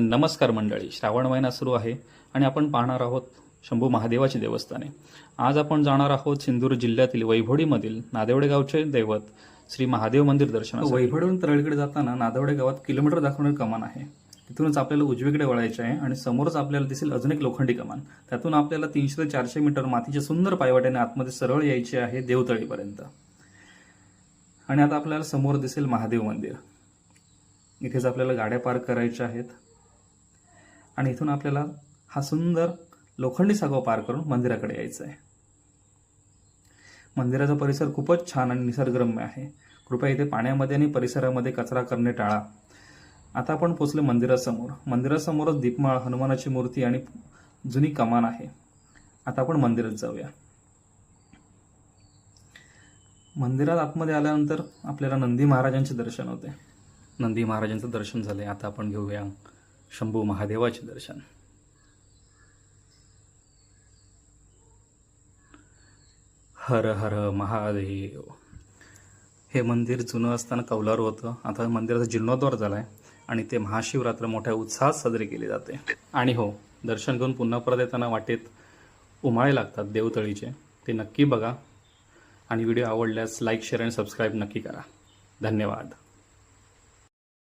नमस्कार मंडळी श्रावण महिना सुरू आहे आणि आपण पाहणार आहोत शंभू महादेवाची देवस्थाने आज आपण जाणार आहोत सिंधुदुर्ग जिल्ह्यातील वैभोडीमधील नादेवडे गावचे दैवत श्री महादेव मंदिर दर्शन वैभवडीहून तरळीकडे जाताना नादेवडे गावात किलोमीटर दाखवणारी कमान आहे. तिथूनच आपल्याला उजवीकडे वळायचे आहे आणि समोरच आपल्याला दिसेल अजून एक लोखंडी कमान. त्यातून आपल्याला तीनशे ते चारशे मीटर मातीच्या सुंदर पायवाट्याने आतमध्ये सरळ यायचे आहे देवतळीपर्यंत. आणि आता आपल्याला समोर दिसेल महादेव मंदिर. इथेच आपल्याला गाड्या पार्क करायच्या आहेत. आणि इथून आपल्याला हा सुंदर लोखंडी सागव पार करून मंदिराकडे यायचं आहे. मंदिराचा परिसर खूपच छान आणि निसर्गरम्य आहे. कृपया इथे पाण्यामध्ये आणि परिसरामध्ये कचरा करणे टाळा. आता आपण पोचले मंदिरासमोर. मंदिरासमोरच दीपमाळ हनुमानाची मूर्ती आणि जुनी कमान आहे. आता आपण मंदिरात जाऊया. मंदिरात आतमध्ये आल्यानंतर आपल्याला नंदी महाराजांचे दर्शन होते. नंदी महाराजांचं दर्शन झाले. आता आपण घेऊया शंभू महादेवाचे दर्शन. हर हर महादेव. हे मंदिर जुनं असताना कौलारू होतं. आता मंदिराचा जीर्णोद्धार झाला आहे आणि ते महाशिवरात्र मोठ्या उत्साहात साजरी केली जाते. आणि हो दर्शन घेऊन पुन्हा परत येताना वाटेत उमाळे लागतात देवतळीचे. ते नक्की बघा. आणि व्हिडिओ आवडल्यास लाईक शेअर आणि सबस्क्राईब नक्की करा. धन्यवाद.